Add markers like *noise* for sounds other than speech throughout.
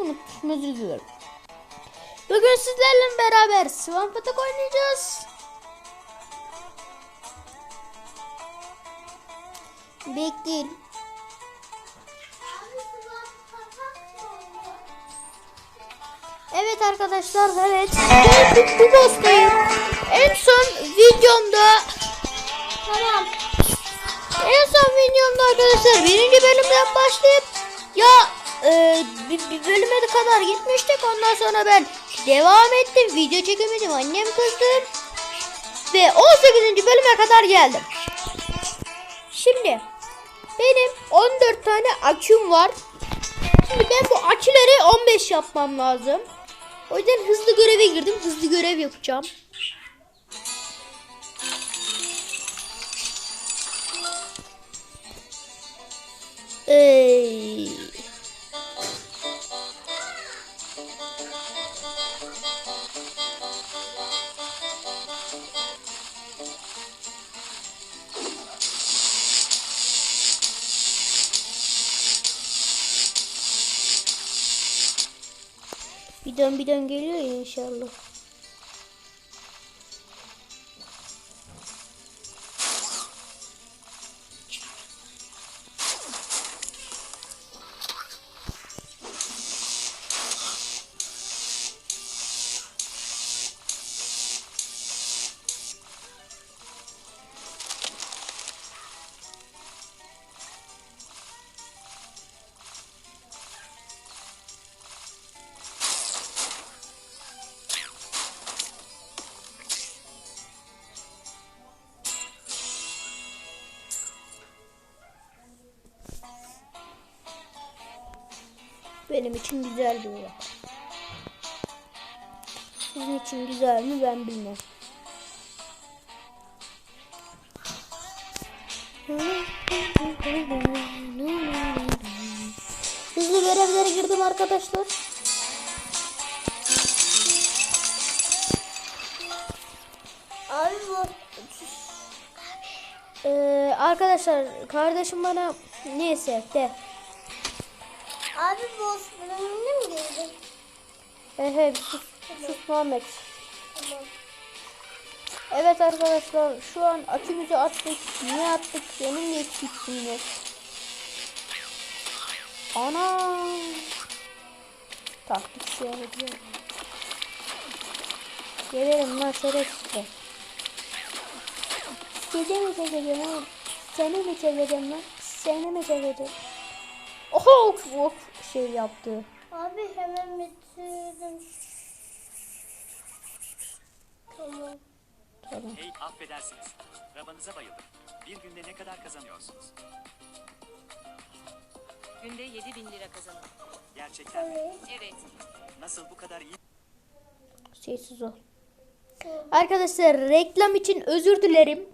unutmuşum özür diliyorum. Bugün sizlerle beraber Swan Patak oynayacağız. Bekleyin. Evet arkadaşlar evet. Ben bu boss'tayım. En son videomda Tamam. En son videomda arkadaşlar birinci bölümden başlayıp ya e, bir, bir bölüme kadar gitmiştik. Ondan sonra ben devam ettim. Video çekemedim. Annem kızdı. Ve 18. bölüme kadar geldim. Şimdi benim 14 tane aküm var. Şimdi ben bu aküleri 15 yapmam lazım. O yüzden hızlı göreve girdim. Hızlı görev yapacağım. Ey. Bir dön bir dön geliyor ya inşallah. Benim için güzel bir olay. Sizin için güzel mi ben bilmem. Hızlı görevlere girdim arkadaşlar. Abi bu Ee, arkadaşlar kardeşim bana neyse de. Abi boss bölümüne mi girdin? Ehe sus, sus Muhammed. Tamam. Evet arkadaşlar şu an akümüzü attık. Niye attık? Benim de eksik şimdi. Ana. Taktik şey yapıyor. Gelirim lan şerefsizler. Sizi mi çekeceğim oğlum? Seni mi çekeceğim lan? Seni mi çekeceğim? Oho ok şey yaptı. Abi hemen bitirdim. Tamam. Tamam. Hey affedersiniz. Arabanıza bayıldım. Bir günde ne kadar kazanıyorsunuz? Günde 7000 lira kazanır. Gerçekten mi? Evet. Evet. Nasıl bu kadar iyi? Sessiz ol. Arkadaşlar reklam için özür dilerim.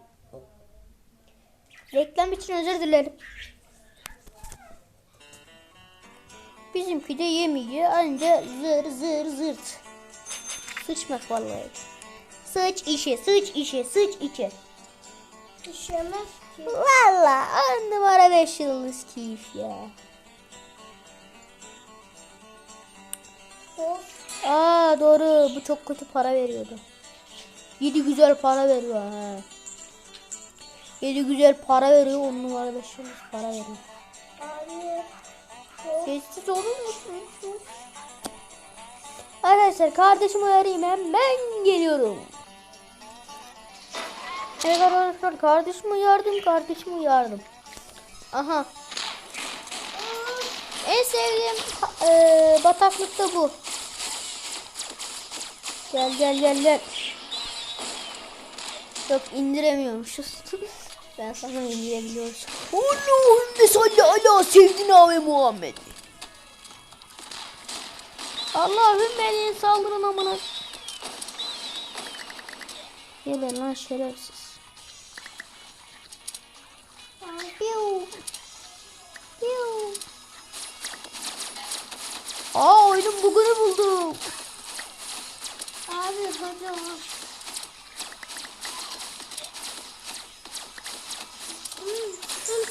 Reklam için özür dilerim. Bizimki de yemiyor anca zır zır zırt. Sıçmak vallahi. Sıç işe, sıç işe, sıç işe. Düşemez ki. Valla on numara 5 yıldız keyif ya. Boss. Aa doğru bu çok kötü para veriyordu. 7 güzel para veriyor ha. 7 güzel para veriyor 10 numara 5 yıldız para veriyor. Abi. Sessiz olur musunuz? Arkadaşlar kardeşimi arayayım hemen geliyorum. Evet arkadaşlar kardeşime yardım kardeşime yardım. Aha. En sevdiğim e, bataklık da bu. Gel gel gel gel. Yok indiremiyormuşuz. *laughs* ben sana indirebiliyoruz. Allahümme salli ala sevdina ve Muhammed. Allahümme elin saldırın amına. Gelin lan şerefsiz. Piu. Piu. Aa oyunun bugunu buldum. Abi hocam.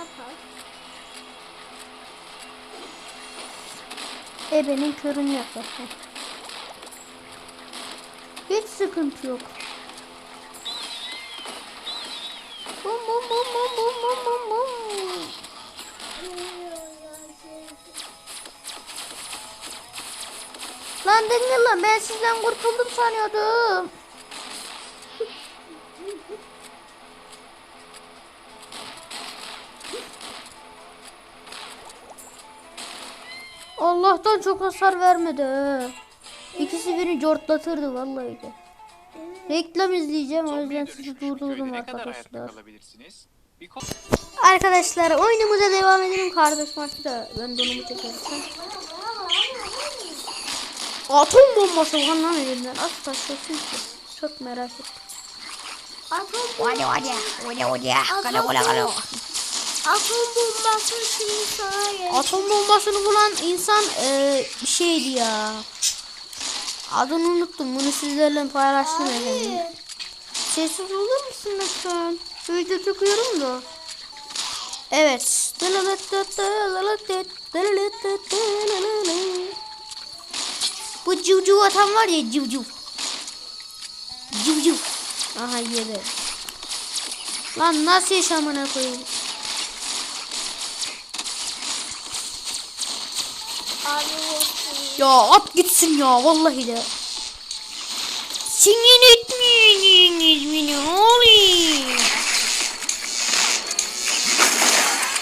yapar? Ebenin körünü yaklaşma. Hiç sıkıntı yok. Bum bum bum bum bum bum bum bum. Lan dinle lan ben sizden kurtuldum sanıyordum. Allah'tan çok hasar vermedi. İkisi beni cortlatırdı vallahi de. Reklam izleyeceğim o yüzden sizi durdurdum arkadaşlar. Arkadaşlar oyunumuza devam edelim kardeş maçı da ben donumu çekerim. Atom bombası var lan elimden. Az taşıyorsun ki. Çok merak ettim. Atom Hadi hadi. Hadi hadi. Kala kala kala. Atom bombası şimdi sana. Atom bombasını bulan insan e, bir şeydi ya. Adını unuttum. Bunu sizlerle paylaştım efendim. Abi. Sessiz olur musun lütfen? Video çekiyorum da. Evet. Bu civciv atan var ya civciv. Civciv. Aha yedi. Lan nasıl yaşamına koyayım? Abi olsun. Ya at gitsin ya vallahi de. Sinir etmeyiniz beni oğlum.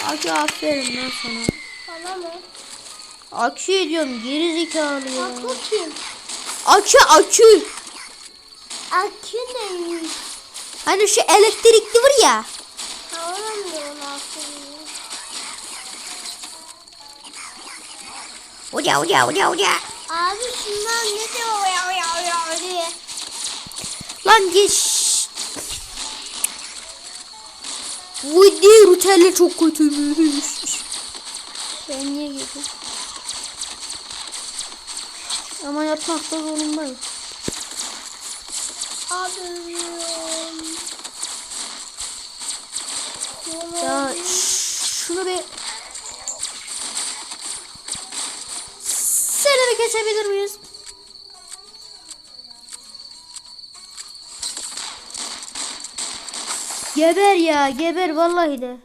Aki aferin lan sana. Bana mı? Aki diyorum geri zekalı ya. Akü kim? Aki aki. Akü neymiş? Hani şu elektrikli var ya. Uca uca uca uca. Abi şundan ne diyor ya ya ya diye. Lan geç. Bu diğer rutelle çok kötüymüş. Ben niye girdim? Ama yapmakta zorundayım. Abi ölüyorum. Ya şunu bir Kesebilir miyiz? Geber ya geber vallahi de.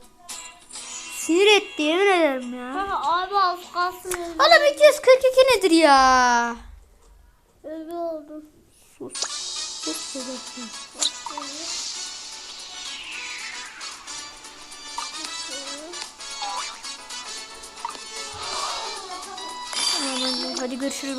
Sinir etti yemin ederim ya. Ha, abi az kalsın Oğlum 242 nedir ya? ölü oldum. Sus. Sus babacığım. Aman, Hadi görüşürüz.